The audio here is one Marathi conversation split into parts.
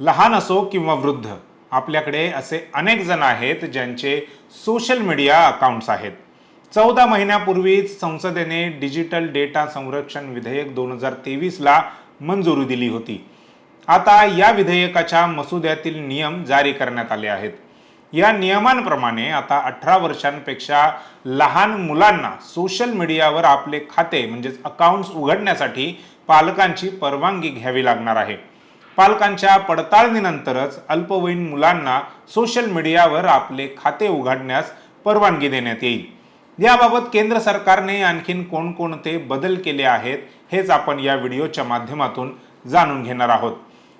लहान असो किंवा वृद्ध आपल्याकडे असे अनेक जण आहेत ज्यांचे सोशल मीडिया अकाउंट्स आहेत. चौदा महिन्यापूर्वीच संसदेने डिजिटल डेटा संरक्षण विधेयक दोन हजार तेवीसला मंजुरी दिली होती. आता या विधेयकाच्या मसुद्यातील नियम जारी करण्यात आले आहेत. या नियमांप्रमाणे आता अठरा वर्षांपेक्षा लहान मुलांना सोशल मीडियावर आपले खाते म्हणजेच अकाउंट्स उघडण्यासाठी पालकांची परवानगी घ्यावी लागणार आहे. पालकांच्या पडताळणीनंतरच अल्पवयीन मुलांना सोशल मीडियावर आपले खाते उघडण्यास परवानगी देण्यात येईल. याबाबत केंद्र सरकारने आणखीन कोणकोणते बदल केले आहेत हेच आपण या व्हिडिओच्या माध्यमातून जाणून घेणार आहोत.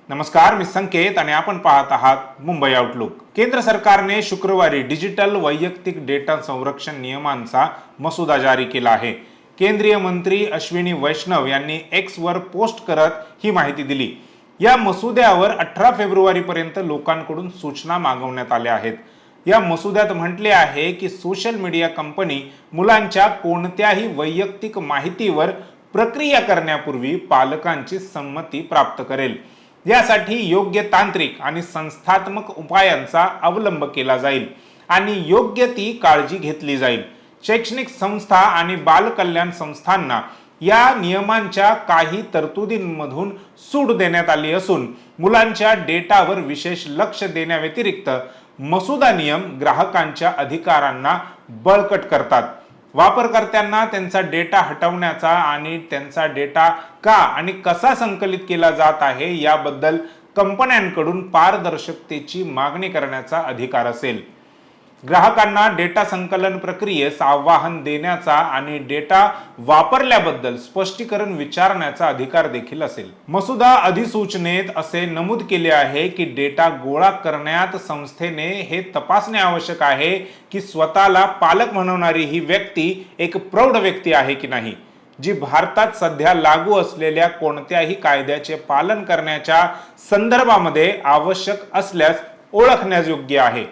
नमस्कार मी संकेत आणि आपण पाहत आहात मुंबई आउटलुक केंद्र सरकारने शुक्रवारी डिजिटल वैयक्तिक डेटा संरक्षण नियमांचा मसुदा जारी केला आहे. केंद्रीय मंत्री अश्विनी वैष्णव यांनी एक्सवर पोस्ट करत ही माहिती दिली. या मसुद्यावर अठरा फेब्रुवारीपर्यंत लोकांकडून सूचना मागवण्यात आल्या आहेत. या मसुद्यात म्हटले आहे की सोशल मीडिया कंपनी मुलांच्या कोणत्याही वैयक्तिक माहितीवर प्रक्रिया करण्यापूर्वी पालकांची संमती प्राप्त करेल. यासाठी योग्य तांत्रिक आणि संस्थात्मक उपायांचा अवलंब केला जाईल आणि योग्य ती काळजी घेतली जाईल. शैक्षणिक संस्था आणि बालकल्याण संस्थांना या नियमांच्या काही तरतुदींमधून सूट देण्यात आली असून मुलांच्या डेटावर विशेष लक्ष देण्याव्यतिरिक्त मसुदा नियम ग्राहकांच्या अधिकारांना बळकट करतात. वापरकर्त्यांना त्यांचा डेटा हटवण्याचा आणि त्यांचा डेटा का आणि कसा संकलित केला जात आहे याबद्दल कंपन्यांकडून पारदर्शकतेची मागणी करण्याचा अधिकार असेल. ग्राहकांना डेटा संकलन प्रक्रियेस आव्हान देण्याचा आणि डेटा वापरल्याबद्दल स्पष्टीकरण विचारण्याचा अधिकार देखील असेल. मसुदा अधिसूचनेत असे नमूद केले आहे की डेटा गोळा करण्यात संस्थेने हे तपासणे आवश्यक आहे की स्वतःला पालक म्हणवणारी ही व्यक्ती एक प्रौढ व्यक्ती आहे की नाही जी भारतात सध्या लागू असलेल्या कोणत्याही कायद्याचे पालन करण्याच्या संदर्भामध्ये आवश्यक असल्यास ओळखण्यायोग्य आहे.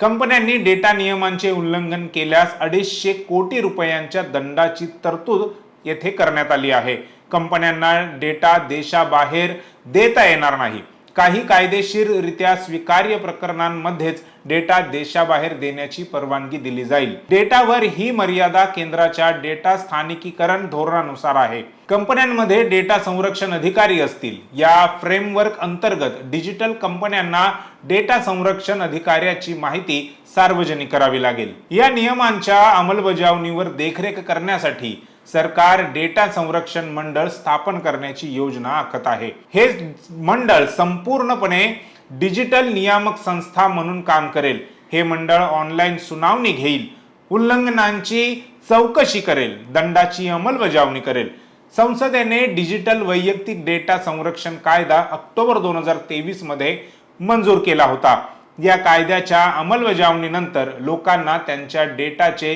कंपन्यांनी डेटा नियमांचे उल्लंघन केल्यास अडीचशे कोटी रुपयांच्या दंडाची तरतूद येथे करण्यात आली आहे. कंपन्यांना डेटा देशाबाहेर देता येणार नाही. काही कायदेशीररित्या स्वीकार्य प्रकरणांमध्येच डेटा देशाबाहेर देण्याची परवानगी दिली जाईल. डेटावर ही मर्यादा केंद्राच्या डेटा स्थानिकीकरण धोरणानुसार आहे. कंपन्यांमध्ये डेटा संरक्षण अधिकारी असतील. या फ्रेमवर्क अंतर्गत डिजिटल कंपन्यांना डेटा संरक्षण अधिकाऱ्याची माहिती सार्वजनिक करावी लागेल. या नियमांच्या अंमलबजावणीवर देखरेख करण्यासाठी सरकार डेटा संरक्षण मंडळ स्थापन करण्याची योजना आखत आहे. हे मंडळ संपूर्णपणे डिजिटल नियामक संस्था म्हणून काम करेल. हे मंडळ ऑनलाईन सुनावणी घेईल उल्लंघनांची चौकशी करेल दंडाची अंमलबजावणी करेल. संसदेने डिजिटल वैयक्तिक डेटा संरक्षण कायदा ऑक्टोबर दोन हजार तेवीसमध्ये मंजूर केला होता. या कायद्याच्या अंमलबजावणीनंतर लोकांना त्यांच्या डेटाचे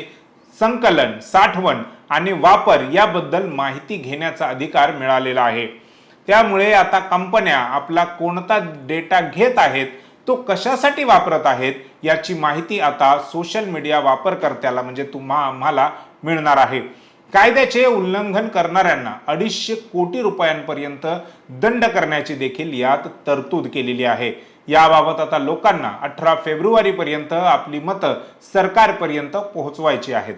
संकलन साठवण आणि वापर याबद्दल माहिती घेण्याचा अधिकार मिळालेला आहे. त्यामुळे आता कंपन्या आपला कोणता डेटा घेत आहेत तो कशासाठी वापरत आहेत याची माहिती आता सोशल मीडिया वापरकर्त्याला म्हणजे तुम्हा आम्हाला मिळणार आहे. कायद्याचे उल्लंघन करणाऱ्यांना अडीचशे कोटी रुपयांपर्यंत दंड करण्याची देखील यात तरतूद केलेली आहे. याबाबत आता लोकांना अठरा फेब्रुवारी पर्यंत आपली मतं सरकारपर्यंत पोहोचवायची आहेत.